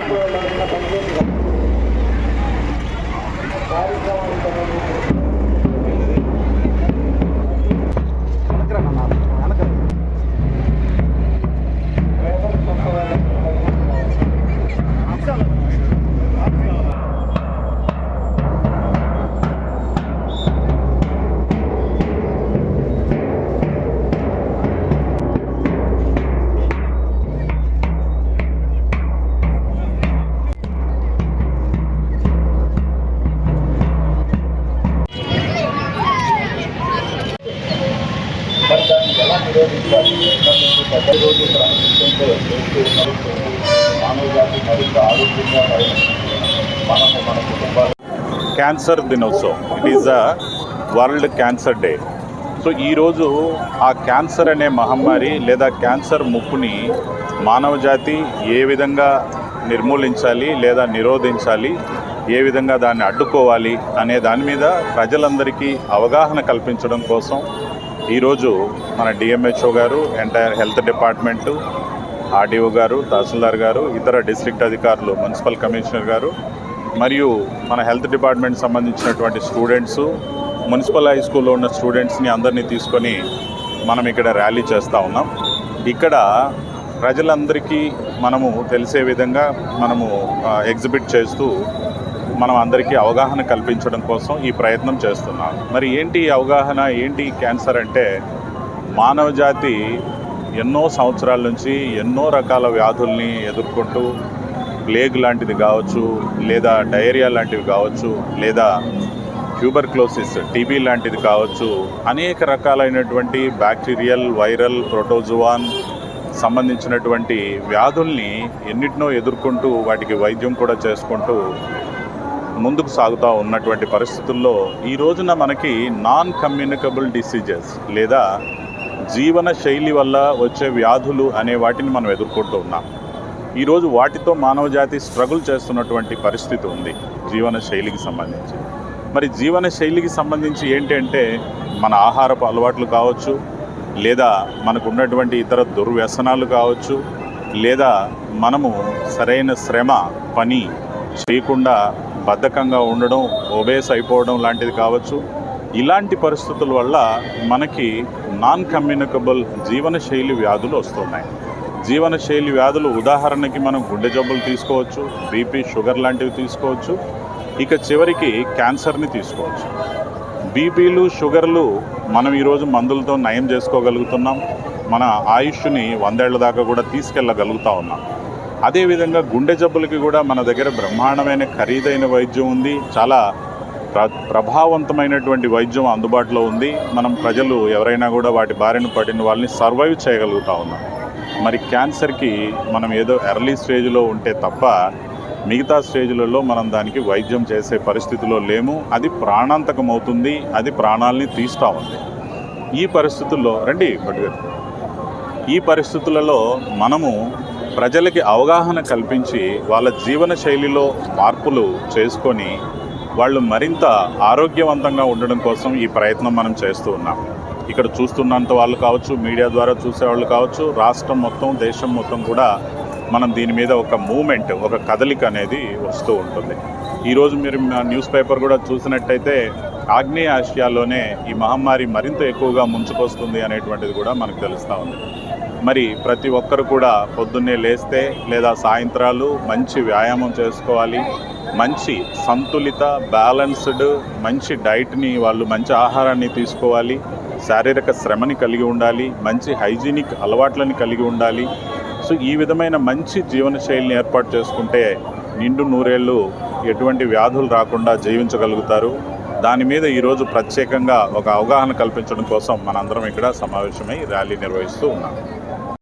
మరి మానవ జాతి మరింత ఆరోగ్యంగా మన కుటుంబాలు క్యాన్సర్ దినోత్సవం it is the world cancer day so ఈరోజు ఆ క్యాన్సర్ అనే మహమ్మారి లేదా క్యాన్సర్ ముప్పుని మానవ జాతి ఏ విధంగా నిర్మూలించాలి లేదా నిరోధించాలి ఏ విధంగా దాన్ని అడ్డుకోవాలి అనే దాని మీద ప్రజలందరికీ అవగాహన కల్పించడం కోసం ఈరోజు మన డిఎంహెచ్ఓ గారు ఎంటైర్ హెల్త్ డిపార్ట్మెంటు ఆర్డీఓ గారు తహసీల్దార్ గారు ఇతర డిస్ట్రిక్ట్ అధికారులు మున్సిపల్ కమిషనర్ గారు మరియు మన హెల్త్ డిపార్ట్మెంట్ సంబంధించినటువంటి స్టూడెంట్స్ మున్సిపల్ హై స్కూల్లో ఉన్న స్టూడెంట్స్ని అందరినీ తీసుకొని మనం ఇక్కడ ర్యాలీ చేస్తూ ఉన్నాం. ఇక్కడ ప్రజలందరికీ మనము తెలిసే విధంగా మనము ఎగ్జిబిట్ చేస్తూ మనం అందరికీ అవగాహన కల్పించడం కోసం ఈ ప్రయత్నం చేస్తున్నాం. మరి ఏంటి అవగాహన? ఏంటి క్యాన్సర్ అంటే మానవ జాతి ఎన్నో సంవత్సరాల నుంచి ఎన్నో రకాల వ్యాధుల్ని ఎదుర్కొంటూ ప్లేగ్ లాంటిది కావచ్చు లేదా డయేరియా లాంటివి కావచ్చు లేదా ట్యూబర్క్లోసిస్ టీబీ లాంటిది కావచ్చు అనేక రకాలైనటువంటి బ్యాక్టీరియల్ వైరల్ ప్రోటోజువాన్ సంబంధించినటువంటి వ్యాధుల్ని ఎన్నిటినో ఎదుర్కొంటూ వాటికి వైద్యం కూడా చేసుకుంటూ ముందుకు సాగుతూ ఉన్నటువంటి పరిస్థితుల్లో ఈ రోజున మనకి నాన్ కమ్యూనికబుల్ డిసీజెస్ లేదా జీవన శైలి వల్ల వచ్చే వ్యాధులు అనే వాటిని మనం ఎదుర్కొంటూ ఉన్నాం. ఈరోజు వాటితో మానవజాతి స్ట్రగుల్ చేస్తున్నటువంటి పరిస్థితి ఉంది జీవన శైలికి సంబంధించి. మరి జీవన శైలికి సంబంధించి ఏంటి అంటే మన ఆహారపు అలవాట్లు కావచ్చు లేదా మనకు ఉన్నటువంటి ఇతర దుర్వ్యసనాలు కావచ్చు లేదా మనము సరైన శ్రమ పని చేయకుండా బద్ధకంగా ఉండడం ఒబేస్ అయిపోవడం లాంటిది కావచ్చు. ఇలాంటి పరిస్థితుల వల్ల మనకి నాన్ కమ్యూనికబుల్ జీవనశైలి వ్యాధులు వస్తున్నాయి. జీవనశైలి వ్యాధులు ఉదాహరణకి మనం గుండె జబ్బులు తీసుకోవచ్చు బీపీ షుగర్ లాంటివి తీసుకోవచ్చు ఇక చివరికి క్యాన్సర్ని తీసుకోవచ్చు. బీపీలు షుగర్లు మనం ఈరోజు మందులతో నయం చేసుకోగలుగుతున్నాం. మన ఆయుష్ని వందేళ్ళ దాకా కూడా తీసుకెళ్ళగలుగుతా ఉన్నాం. అదేవిధంగా గుండె జబ్బులకి కూడా మన దగ్గర బ్రహ్మాండమైన ఖరీదైన వైద్యం ఉంది. చాలా ప్ర ప్రభావవంతమైనటువంటి వైద్యం అందుబాటులో ఉంది. మనం ప్రజలు ఎవరైనా కూడా వాటి బారిన పడిన వాళ్ళని సర్వైవ్ చేయగలుగుతా ఉన్నాం. మరి క్యాన్సర్కి మనం ఏదో ఎర్లీ స్టేజ్లో ఉంటే తప్ప మిగతా స్టేజ్లలో మనం దానికి వైద్యం చేసే పరిస్థితిలో లేము. అది ప్రాణాంతకం అవుతుంది అది ప్రాణాలని తీస్తూ ఉంది. ఈ పరిస్థితుల్లో రండి పట్టుగారు ఈ పరిస్థితులలో మనము ప్రజలకి అవగాహన కల్పించి వాళ్ళ జీవన శైలిలో మార్పులు చేసుకొని వాళ్ళు మరింత ఆరోగ్యవంతంగా ఉండడం కోసం ఈ ప్రయత్నం మనం చేస్తూ ఉన్నాం. ఇక్కడ చూస్తున్నంత వాళ్ళు కావచ్చు మీడియా ద్వారా చూసేవాళ్ళు కావచ్చు రాష్ట్రం మొత్తం దేశం మొత్తం కూడా మనం దీని మీద ఒక మూమెంట్ ఒక కదలిక అనేది వస్తూ ఉంటుంది. ఈరోజు మీరు న్యూస్ పేపర్ కూడా చూసినట్టయితే ఆగ్నేయ ఆసియాలోనే ఈ మహమ్మారి మరింత ఎక్కువగా ముంచుకొస్తుంది అనేటువంటిది కూడా మనకు తెలుస్తూ ఉంది. మరి ప్రతి ఒక్కరు కూడా పొద్దున్నే లేస్తే లేదా సాయంత్రాలు మంచి వ్యాయామం చేసుకోవాలి. మంచి సంతులిత బ్యాలెన్స్డ్ మంచి డైట్ని వాళ్ళు మంచి ఆహారాన్ని తీసుకోవాలి. శారీరక శ్రమని కలిగి ఉండాలి. మంచి హైజీనిక్ అలవాట్లని కలిగి ఉండాలి. సో ఈ విధమైన మంచి జీవనశైలిని ఏర్పాటు చేసుకుంటే నిండు నూరేళ్ళు ఎటువంటి వ్యాధులు రాకుండా జీవించగలుగుతారు. దాని మీద ఈరోజు ప్రత్యేకంగా ఒక అవగాహన కల్పించడం కోసం మనందరం ఇక్కడ సమావేశమై ర్యాలీ నిర్వహిస్తూ ఉన్నాం.